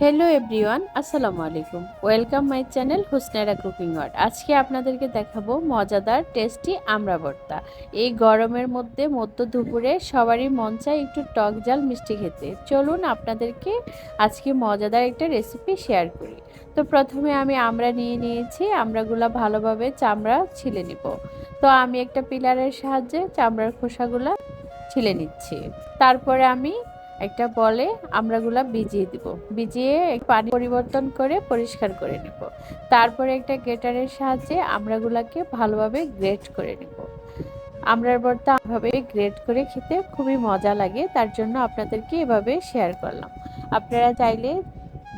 Hello everyone আসসালামু আলাইকুম। Welcome my channel Husnara cooking world আজকে আপনাদেরকে দেখাবো মজাদার টেস্টি আমড়া ভর্তা এই গরমের মধ্যে মধ্য দুপুরে সবারই মন চায় একটু টক জাল মিষ্টি খেতে। চলুন আপনাদেরকে আজকে মজাদার একটা রেসিপি শেয়ার করি। তো প্রথমে আমি আমড়া নিয়ে নিয়েছি আমড়াগুলো ভালোভাবে চামড়া ছিলে নিব। তো আমি একটা পিলারের সাহায্যে চামড়ার খোসাগুলো ছিলে নিচ্ছি। তারপরে আমি একটা বলে আমরাগুলা ভিজিয়ে দিব। ভিজিয়ে পানি পরিবর্তন করে পরিষ্কার করে নেব। তারপরে একটা গ্রেটারের সাহায্যে আমরাগুলাকে ভালোভাবে গ্রেট করে নেব। আমরার ভর্তা ভাবে গ্রেট করে খেতে খুবই মজা লাগে, তার জন্য আপনাদেরকে এভাবে শেয়ার করলাম। আপনারা চাইলে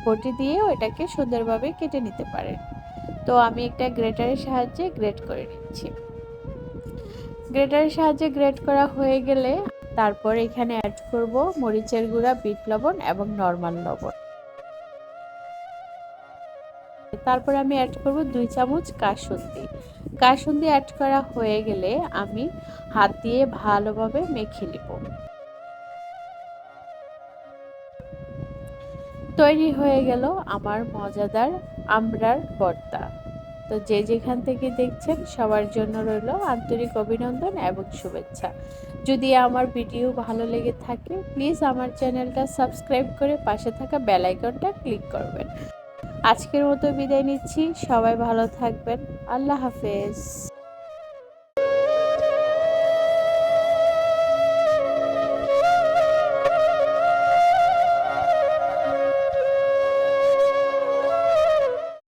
বটি দিয়েও এটাকে সুন্দরভাবে কেটে নিতে পারেন। তো আমি একটা গ্রেটারের সাহায্যে গ্রেট করে নিচ্ছি। গ্রেটারের সাহায্যে গ্রেট করা হয়ে গেলে তারপর এখানে অ্যাড করব মরিচের গুঁড়া, বিট লবণ এবং নর্মাল লবণ। তারপর আমি অ্যাড করব দুই চামচ কাসুন্দি। কাসুন্দি অ্যাড করা হয়ে গেলে আমি হাত দিয়ে ভালোভাবে মেখে নেব। তৈরি হয়ে গেল আমার মজাদার আমরার ভর্তা তো যে যেখান থেকে দেখছেন, সবার জন্য রইল আন্তরিক অভিনন্দন এবং শুভেচ্ছা। যদি আমার ভিডিও ভালো লেগে থাকে, প্লিজ আমার চ্যানেলটা সাবস্ক্রাইব করে পাশে থাকা বেল আইকনটা ক্লিক করবেন। আজকের মতো বিদায় নিচ্ছি। সবাই ভালো থাকবেন। আল্লাহ হাফেজ।